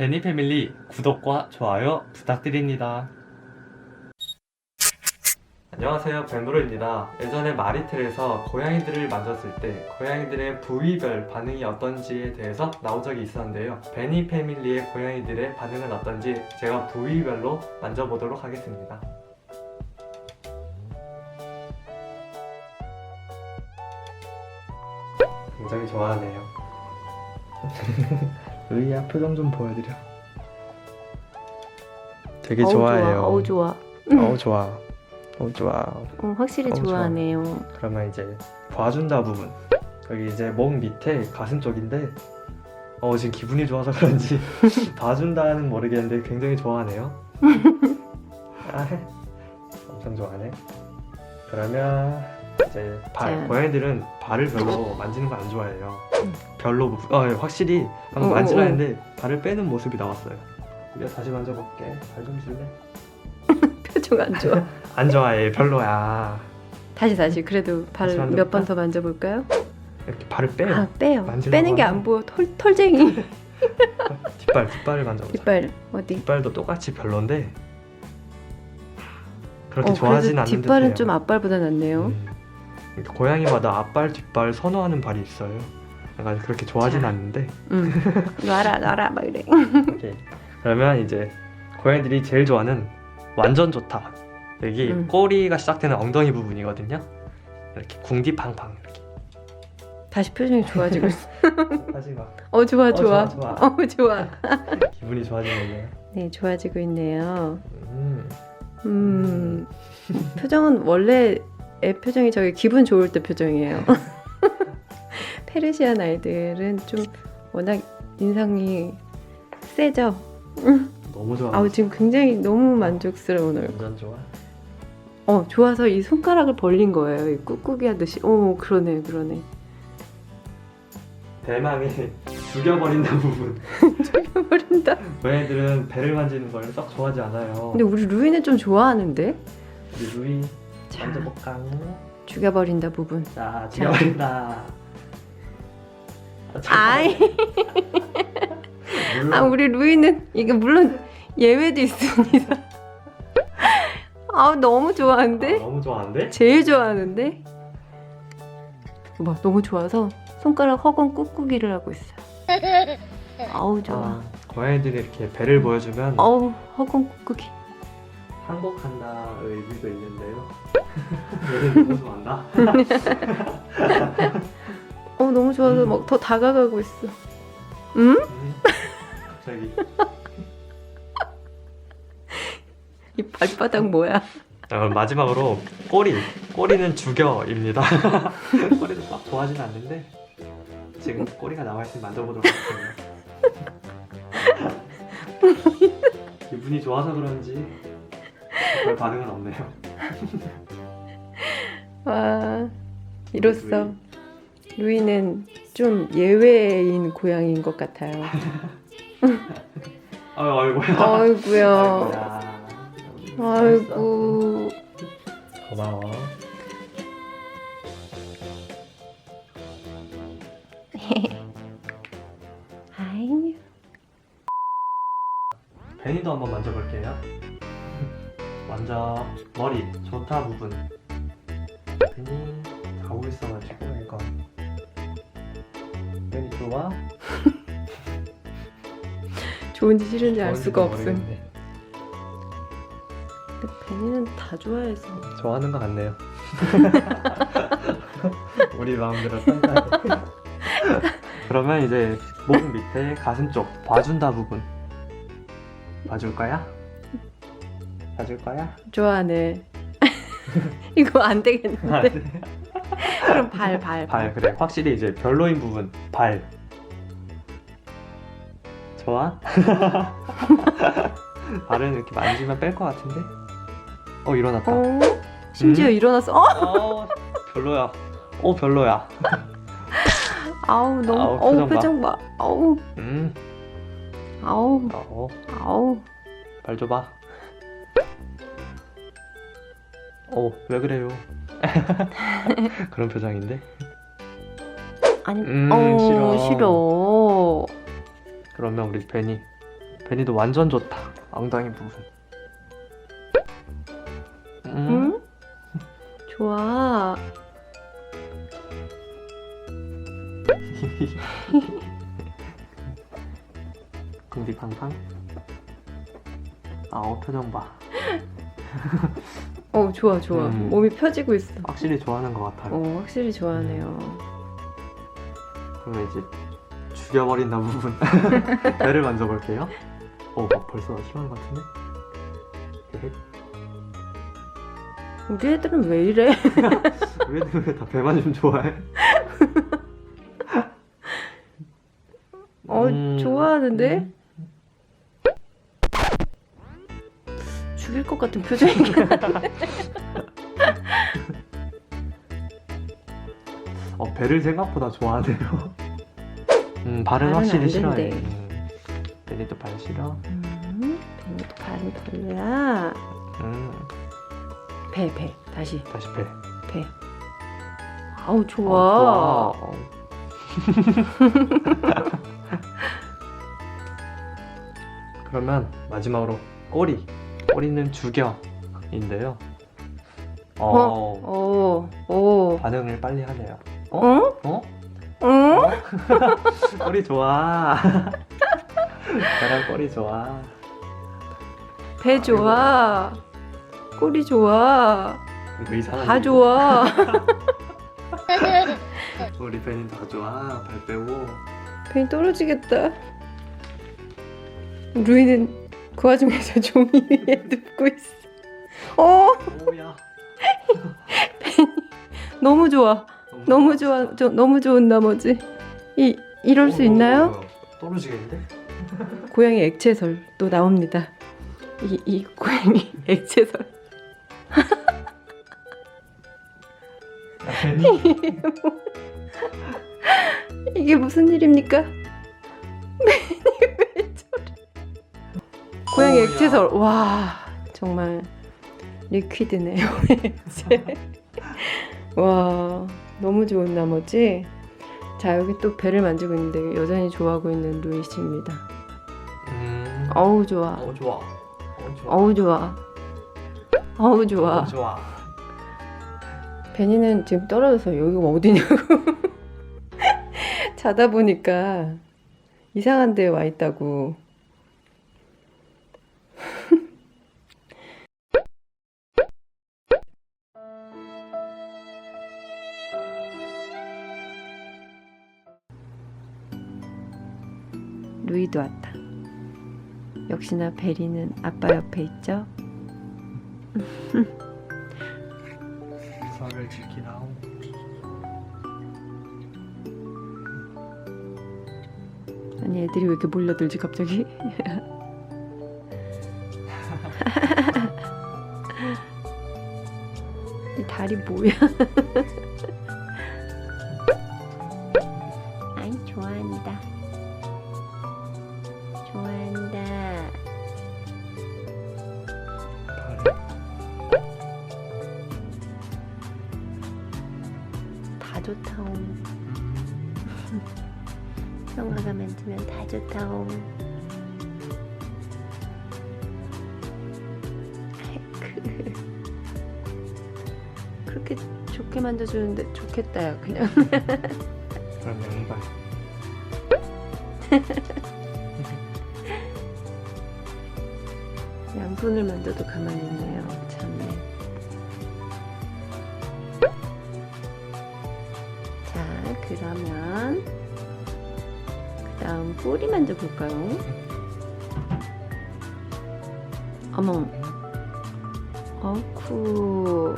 베니 패밀리 구독과 좋아요 부탁드립니다. 안녕하세요 벤브로입니다. 예전에 마리텔에서 고양이들을 만졌을 때 고양이들의 부위별 반응이 어떤지에 대해서 나온 적이 있었는데요. 베니 패밀리의 고양이들의 반응은 어떤지 제가 부위별로 만져보도록 하겠습니다. 굉장히 좋아하네요. 의야 표정 좀 보여드려. 되게 어우, 좋아해요. 좋아. 어우 좋아. 어우 좋아. 어우 좋아. 어, 확실히 어우, 좋아. 좋아하네요. 그러면 이제 봐준다 부분. 여기 이제 목 밑에 가슴 쪽인데 어 지금 기분이 좋아서 그런지 봐준다는 모르겠는데 굉장히 좋아하네요. 아, 엄청 좋아하네. 그러면 이제 발. 자. 고양이들은 발을 별로 만지는 거안 좋아해요. 음. 별로. 어, 예, 확실히 방금 어, 어, 만지려 어. 했는데 발을 빼는 모습이 나왔어요. 우리가 다시 만져볼게. 발 좀 줄래? 표정 안 좋아. 안 좋아해. 별로야. 다시 다시 그래도 발 다시 몇 만져볼까? 번 더 만져볼까요? 이렇게 발을 빼요. 아 빼요. 만지려고 빼는 게 하면- 안 보여. 털 털쟁이. 뒷발 뒷발을 만져보자. 뒷발 어디? 뒷발도 똑같이 별론데 그렇게 어, 좋아하진 그래도 않는데 뒷발은 좀 앞발보다 낫네요. 고양이마다 앞발 뒷발 선호하는 발이 있어요. 약간 그렇게 좋아하진 자. 않는데 응. 놔라 놔라 막 이래. 오케이. 그러면 이제 고양이들이 제일 좋아하는 완전 좋다. 여기 음. 꼬리가 시작되는 엉덩이 부분이거든요. 이렇게 궁디팡팡 이렇게. 다시 표정이 좋아지고 있어. 하지 마. 어 좋아 어, 좋아. 좋아, 좋아. 어 좋아. 기분이 좋아지네요. 네 좋아지고 있네요. 음. 음 표정은 원래 애 표정이 저기 기분 좋을 때 표정이에요. 페르시안 아이들은 좀 워낙 인상이 세죠. 너무 좋아. 아우 지금 굉장히 너무 만족스러운 얼굴. 완전 좋아. 어 좋아서 이 손가락을 벌린 거예요. 이 꾹꾹이 하듯이. 어 그러네 그러네. 대망의 죽여버린다 부분. 버린다. 고양이들은 배를 만지는 걸 썩 좋아하지 않아요. 근데 우리 루이는 좀 좋아하는데. 우리 루이 자 만져볼까? 죽여버린다 부분. 자, 죽여버린다. 아, 아이. 아 우리 루이는 이게 물론 예외도 있습니다. 아 너무 아, 좋아하는데. 너무 좋아하는데? 제일 좋아하는데 막 너무 좋아서 손가락 허공 꾹꾹이를 하고 있어요. 아우 좋아. 아, 고양이들이 이렇게 배를 보여주면 어우 허공 꾹꾹이. 항복한다의 의미도 있는데요. 얘는 너무 좋아한다. 어 너무 좋아서 음. 막더 다가가고 있어. 음? 음, 갑자기. 이 발바닥 뭐야? 자, 그럼 마지막으로 꼬리. 꼬리는 죽여입니다. 꼬리도 막 좋아하진 않는데 지금 꼬리가 나와 있으니 만져보도록 하겠습니다. 기분이 좋아서 그런지 별 반응은 없네요. 와 이로써 루이는 좀 예외인 고양이인 것 같아요. 아유, 아이고야. 아이고야. 아이고야. 아이고. 고마워. 아이. 베니도 한번 만져볼게요. 먼저 머리 좋다 부분. 베니 가고 있어가지고 이거. 베니 좋아? 좋은지 싫은지 알 수가 없음. 모르겠네. 근데 베니는 다 좋아해서. 좋아하는 것 같네요. 우리 마음대로 산다. 그러면 이제 목 밑에 가슴 쪽 봐준다 부분. 봐줄 거야? 봐줄 거야? 좋아하네. 이거 안 되겠는데. 아, 네. 그럼 발, 발, 발 그래 확실히 이제 별로인 부분 발 좋아? 발은 이렇게 만지면 뺄 것 같은데 어 일어났다 어? 심지어 음? 일어났어. 어? 어 별로야 어 별로야 아우 너무. 아우, 어우 표정 봐. 표정 봐. 아우 음 아우 어, 아우. 발 줘봐 어 왜 그래요 그런 표정인데 아니. 음, 어 싫어. 싫어. 그러면 우리 벤이 베니도 완전 좋다. 엉덩이 부분. 음. 응? 좋아. 궁디팡팡. 아우 표정 봐. 어, 좋아, 좋아. 음. 몸이 펴지고 있어. 확실히 좋아하는 것 같아요. 어, 확실히 좋아하네요. 그러면 이제 죽여버린다 부분 배를 만져볼게요. 어, 막 벌써 싫어하는 것 같은데? 우리 애들은 왜 이래? 왜다 배만 좀 좋아해? 어, 음, 좋아하는데? 음. 같은 표정이야. 어, 배를 생각보다 좋아하네요. 음, 발은 발은 확실히 안 싫어해. 된대. 음, 베니도 발 싫어. 음, 배도 발이 별로야. 음, 배, 배. 다시, 다시 배. 배. 아우, 어, 좋아. 좋아. 어. 그러면 마지막으로 꼬리. 꼬리는 죽여인데요. 어, 오, 오. 반응을 빨리 하네요. 어? 어? 응? 꼬리 좋아. 계란 꼬리 좋아. 배 좋아. 꼬리 좋아. 이거 이상한 다 얘기. 좋아. 우리 팬이 다 좋아. 발 빼고. 괜히 떨어지겠다. 루이는 그 와중에서 종이 위에 눕고 있어. 어, 오야. 너무 좋아. 너무 좋아. 저, 너무 좋은 나머지. 이 이럴 수 있나요? 떨어지겠는데? 고양이 액체설 또 나옵니다. 이, 이 고양이 액체설. 야, 이게 무슨 일입니까? 고양이. 액체설. 와, 정말 리퀴드네요. 액체. 와, 너무 좋은 나머지. 자, 여기 또 배를 만지고 있는데 여전히 좋아하고 있는 루이 씨입니다. 음. 어우 좋아. 어 좋아. 어 좋아. 어우 좋아. 어우 좋아. 어, 좋아. 베니는 지금 떨어져서 여기가 어디냐고 자다 보니까 이상한 데에 와 있다고. 왔다. 역시나 베리는 아빠 옆에 있죠? 서를 지키라오. 아니 애들이 왜 이렇게 몰려들지 갑자기? 이 다리 뭐야? 형아가 만지면 다 좋다옹. 그렇게 좋게 만져주는데 좋겠다 야 그냥 그럼 양발. 양손을 만져도 가만히 있네요 참네 자 그러면 그 다음 꼬리 만져 볼까요? 어머. 어쿠.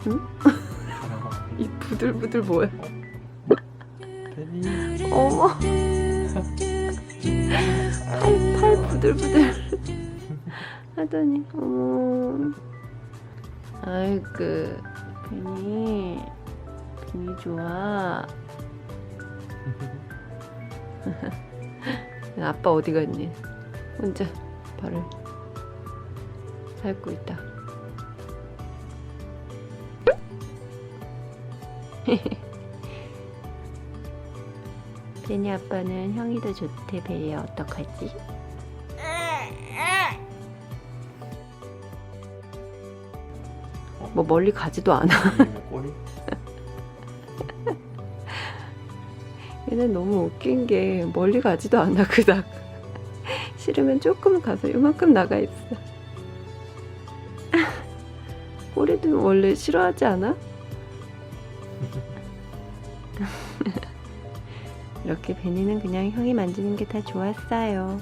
잘하고. 이 부들부들 뭐야. 어머. 팔, 팔 부들부들 하더니. 어머. 아이고. 괜히 괜히 좋아. 아빠 어디 갔니? 혼자 발을 밟고 있다. 제니 아빠는 형이 더 좋대 베리야. 어떡하지? 뭐 멀리 가지도 않아. 얘는 너무 웃긴 게 멀리 가지도 않아 그닥. 싫으면 조금 가서 이만큼 나가 있어. 꼬리도 원래 싫어하지 않아? 이렇게 베니는 그냥 형이 만지는 게 다 좋았어요.